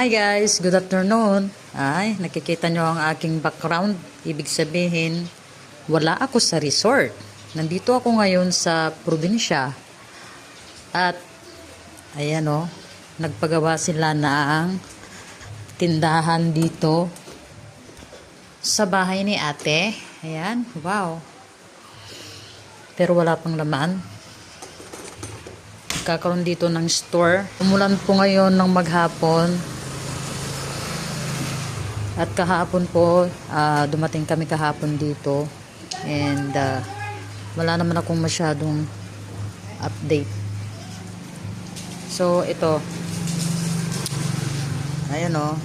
Hi guys, good afternoon. Ay, nakikita nyo ang aking background. Ibig sabihin, wala ako sa resort. Nandito ako ngayon sa probinsya. At, ayan o, nagpagawa sila ng tindahan dito sa bahay ni ate. Ayan, wow. Pero wala pang laman. Kakaroon dito ng store. Umulan po ngayon ng maghapon. At kahapon po, ah, dumating kami kahapon dito. And ah, wala naman akong masyadong update. So, ito. Ayan o.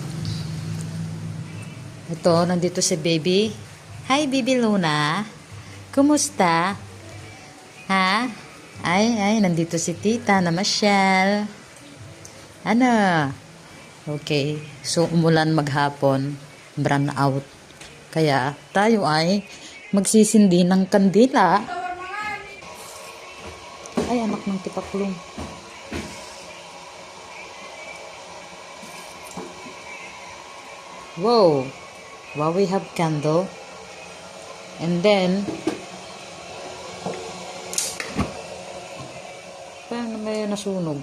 Ito, nandito si baby. Hi, baby Luna. Kumusta? Ha? Ay, ay, nandito si tita na Michelle. Ano? Okay. So, umulan maghapon. Brand out. Kaya, tayo ay magsisindi ng kandila. Ay, anak ng tipaklong. Whoa. Wow, we have candle. And then, paano may nasunog?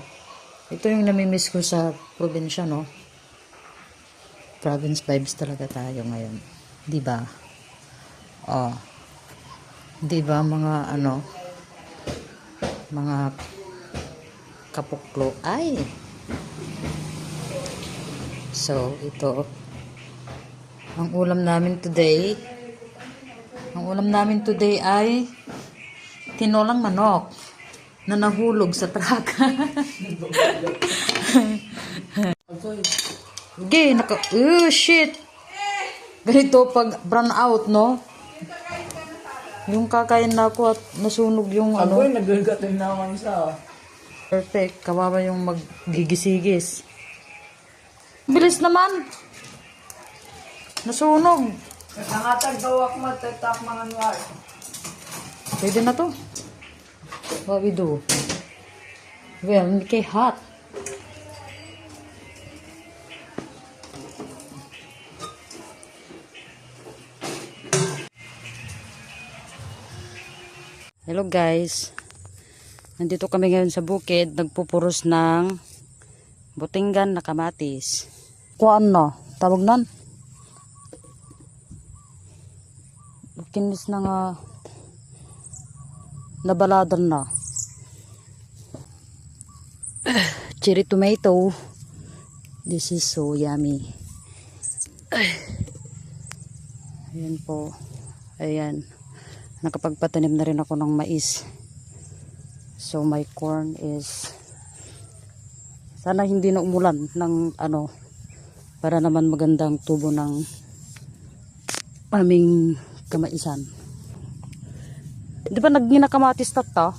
Ito yung namimiss ko sa probinsya, no? Province vibes talaga tayo ngayon. Di ba? Oh. Di ba mga ano? Mga kapuklo. Ay! So, ito. Ang ulam namin today, ang ulam namin today ay tinolang manok na nahulog sa traka. Gay, naka, oh shit. Ganito pag brown out, no? Yung kakain na ako at nasunog yung ano. Agoy, nagagatin na ako isa. oh. Perfect. Kawawa yung maggigisigis. Bilis naman. Nasunog. Nangatag daw ako matatak mga nuwar. Pwede na to. What we do? Well, hindi kay hot. Hello guys. Nandito kami ngayon sa bukid. Nagpupuros ng butinggan na kamatis. Kuan na. Tawag nan. Kinis na nga nabaladan na. Cherry tomato. This is so yummy. Ayan po. Ayan. Nakapagpatanim na rin ako ng mais. So my corn is sana hindi na umulan ng ano para naman magandang tubo ng aming kamaisan. Di ba nagginakamatis tata?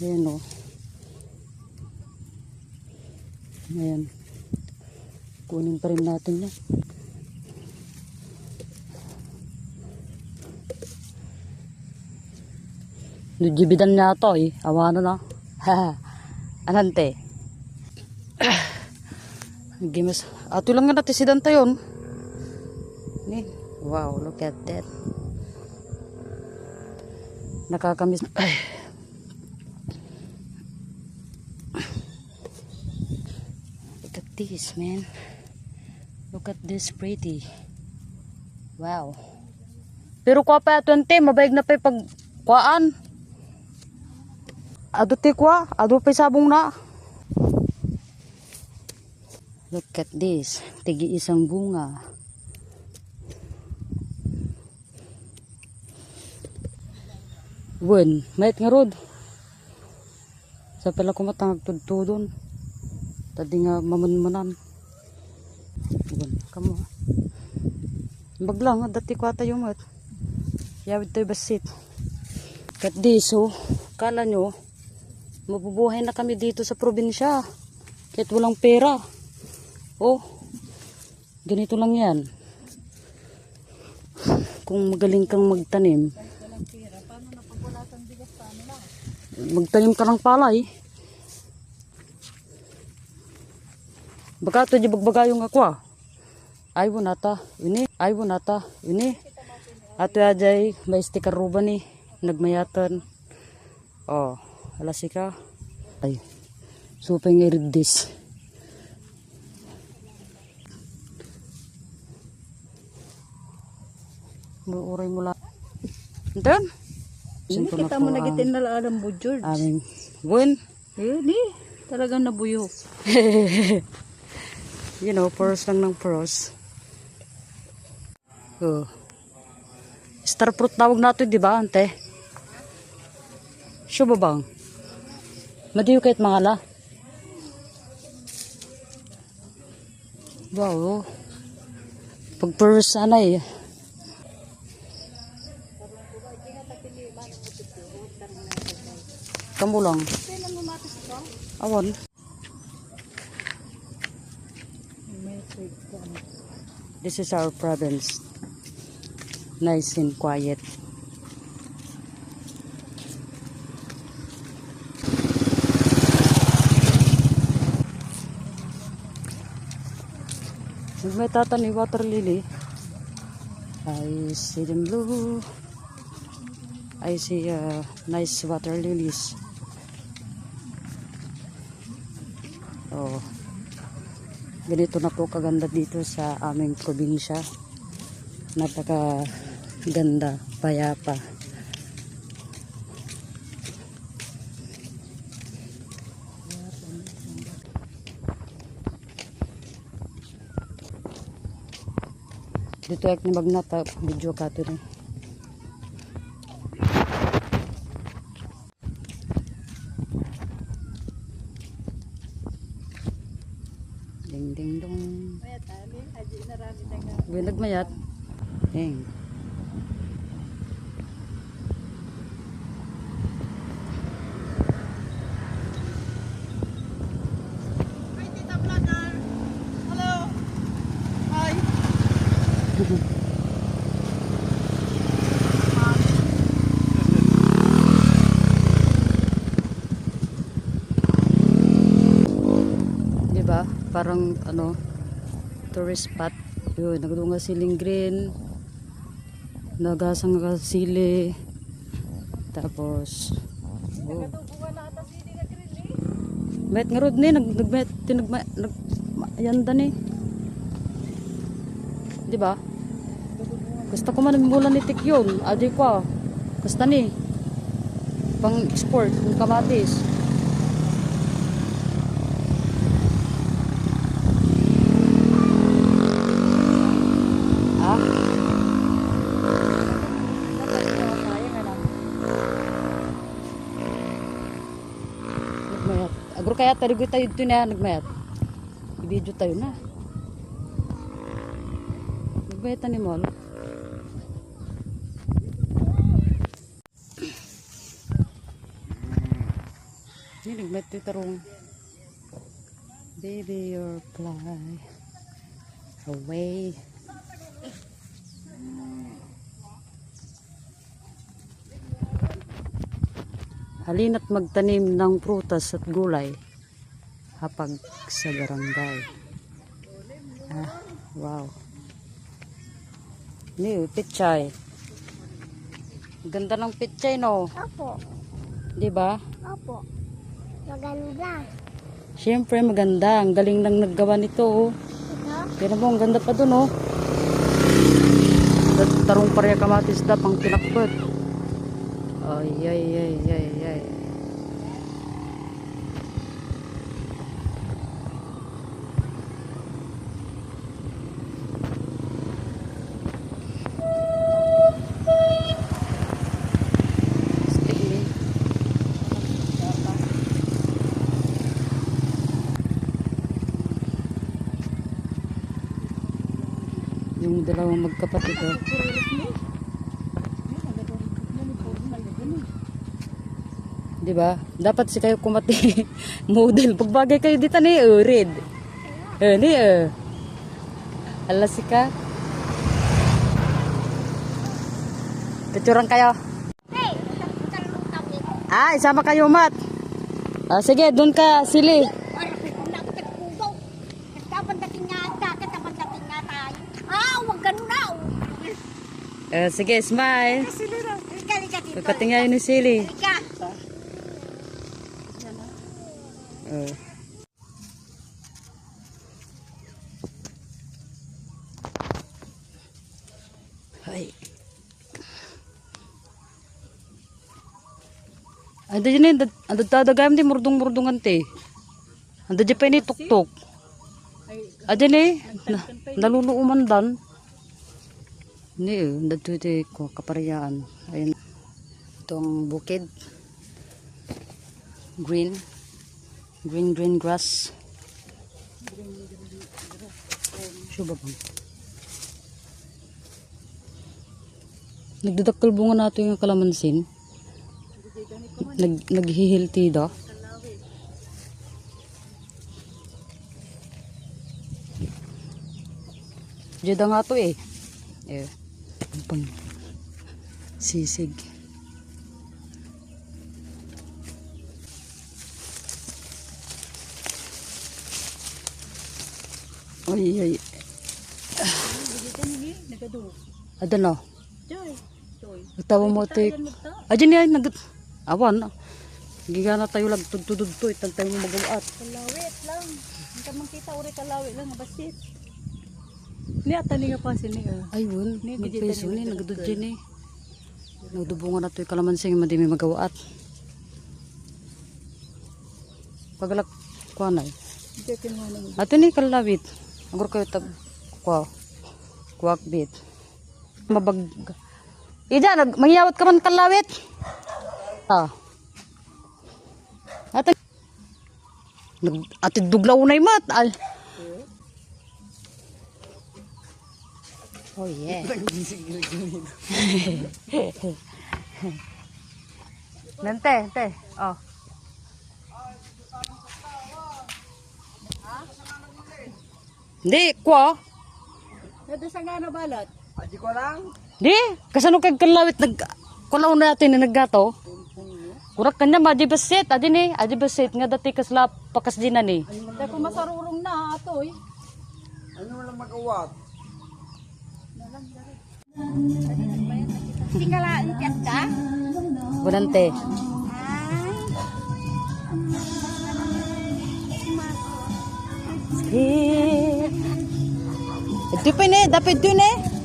Ayan o. Ayan. Kunin pa rin natin yan. Nujibidan niya to eh. Awa na na. Anante. Gimas. Ato lang nga natin si Dante yun. Wow, look at that. Nakakamiss. Ay. Look at this, man. Look at this pretty. Wow. Pero kwa pa 20, mabayag na pa pag kuaan. Ado ti kwa, ado pa yung sabong na. Look at this. Tigi isang bunga. Wen, mait nga rod. Sa pala ko matangag tudtudon. Tadi nga mamanmanan. Wen, kamo. Baglang, dati ko ata yung mat. Yawid tayo basit. Kat diso, kala nyo, mabubuhay na kami dito sa probinsya. Kahit walang pera. Oh, ganito lang yan. Kung magaling kang magtanim, magtanim ka ng palay. Baka to di bagbagayong ako ah. Ay mo nata, ini, ay mo nata, ini. Ato ajay, may sticker ruba ni, nagmayatan. Oh, alas ka. Ay, supeng irid this. Muuray mo lang. Then, Ini kita mo nagitin na alam mo, George. aming win. Eh, ni. Talagang nabuyok. you know, pros lang ng pros. Oh. Star fruit tawag nato, di ba, ante? Sure ba bang? Madiyo kahit mga la. Wow. Pag pros sana eh. Kamu lang. Awan. This is our province. Nice and quiet. May tatan ni water lily. I see them blue. I see uh, nice water lilies. Oh. Ganito na po kaganda dito sa aming probinsya. Napaka ganda, payapa. Dito ek ni magnata video ka to rin. Ding ding dong. Gue nagmayat. Ding. Di ba? Parang ano, tourist spot. Yun, nagdunga siling green. Nagasang sili. Tapos, oh. Met nga rod ni, nag, nagmet, tinagma, nag, yanda ni. Di ba? Gusto ko man bulan ni Tik. Adi ko. Gusto ni. Pang export, ng kamatis. Ah. Nagmayat. Agro kaya tayo tayo dito na nagmayat. I-video tayo na. Nagmayat ni Mol. Ini nagmayat tayo tarong. Baby, your fly away. Halina't magtanim ng prutas at gulay hapag sa barangay. Ah, wow. Ni, pichay. Ganda ng pichay, no? Opo, Di ba? opo. Maganda. Siyempre, maganda. Ang galing nang naggawa nito, oh. Ito, Pero mo, ang ganda pa dun, oh. Tarong parya kamatis da, pang tinakbot. Ay, ay, ay, ay, ay. Magkapatid, oh. Di ba? Dapat si kayo kumati model. Pagbagay kayo dito ni uh, red. Eh, ni uh. Alas si ka. Picturean kayo. hey. Ah, isama kayo, Mat. Ah, sige, doon ka, sili. Eh, sige, smile. Pagkatingin ni Sili. Uh. Ay. Ando dyan eh, ando dadagayam di murdong-murdungan te. Ando dyan pa ini tuktok. Adyan eh, na, naluluuman dan. Ni dyan ko kapariyaan. Ayun. Ito ang bukid. Green. Green, green grass. Siya ba bang? Nagdadakkel bunga nato yung kalamansin. Nag, naghihilti daw. Diyan nga to eh. Eh. Ang Pang sisig. Ay, ay. Ada. Joy. Nagtawa mo ito. Ayan yan. Nag... Awan. Gigana tayo lag tudtudud to. Itan tayo magawaat. Kalawit lang. Hindi ka makita uri kalawit lang. Basit. Ni ata ni nga pa sini. Ay, wun. Ni, peso ni. nagdudugtol. Nagdud dyan eh. Nagdubungan na to yung kalamansing. Madi may magawaat. Pagalak kuha na eh. Ato ni kalawit. Agor kayo tab kuha. Kuwak bit. Mabag. Ida, nag mangyawat ka man kalawit. Ah. Ato. Nag duglaw na mat. Al. Oh yeah. Nante, nante. Oh. Hindi, kwa. Nado sa nga na balat. Aji ko lang. Di, kasano kag kalawit nag kulaw natin na naggato. Kurak kanya ma di basit, adi ni, adi basit nga dati kasla pakas dinan ni. Kung masarurong na ato eh. Ano mo lang magawat? Tinggalaan tiyak ka? Bunante. Eh. Ito pa ni, dapat ito ni.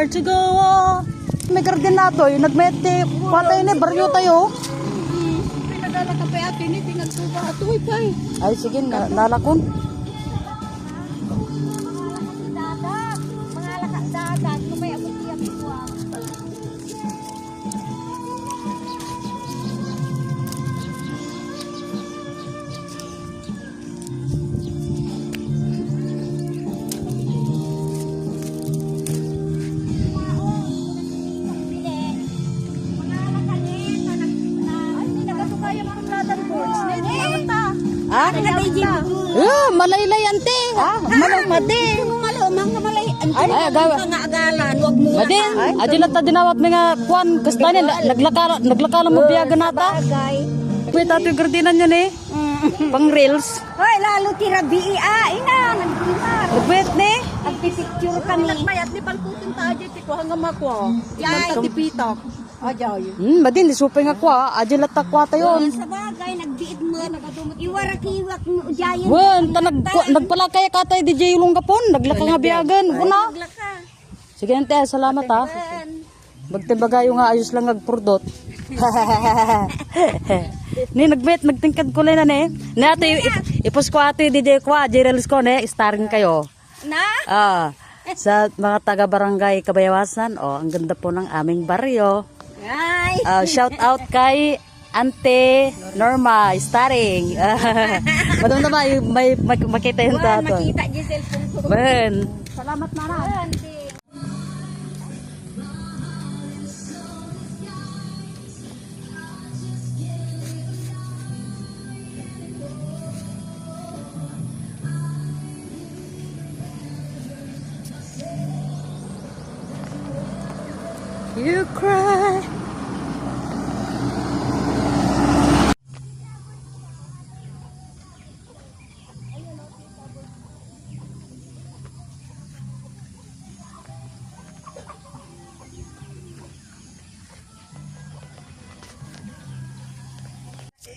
To go. ah. May garden na to. Yung nagmete. Patay ni, baryo tayo. Pinadala ka pa ato ni pinagsuba ato eh kay. Ay, sige, na, nalakon. Ah, malaylay ante. Ah, malang madi. Ay, agawa. Madin, adi na ta dinawat mga kwan kastani naglakala naglakala mo biyaga nata. Kuya tato yung gardinan niya ni. Pang reels. Hoy, lalo tira BIA. Ina, nagdimar. Nagwet ni. Nagpipicture kami. Mayat ni palputin ta aja ti ko hanggang makwa. Yan ta tipitak. Ajay. Hmm, madin di supay nga kwa, adi lata kwa tayo. Sa bagay, mo. Iwarak-iwak mo. Jayan. Wen, ta nag nagpalakay ka tay DJ ulong kapon, naglaka nga biyagan. Una. Sige ante, salamat ha. Magtibagayo nga ayos lang agpurdot. ni nagbet nagtingkad ko na ni. Ni ate ip- ipos ko ate DJ ko, Jerels ko ne, starring kayo. Na? Ah, sa mga taga barangay Kabayawasan, oh, ang ganda po ng aming baryo. Ay. Ah, shout out kay Ante Norma, starring. Madam na ba, may, makita yung tato. Makita cellphone ko. Ben. Salamat na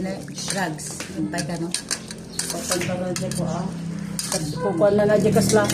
Na drugs? Yung pa? Papunta na dyan ko ah. Kukuha na na dyan kasla.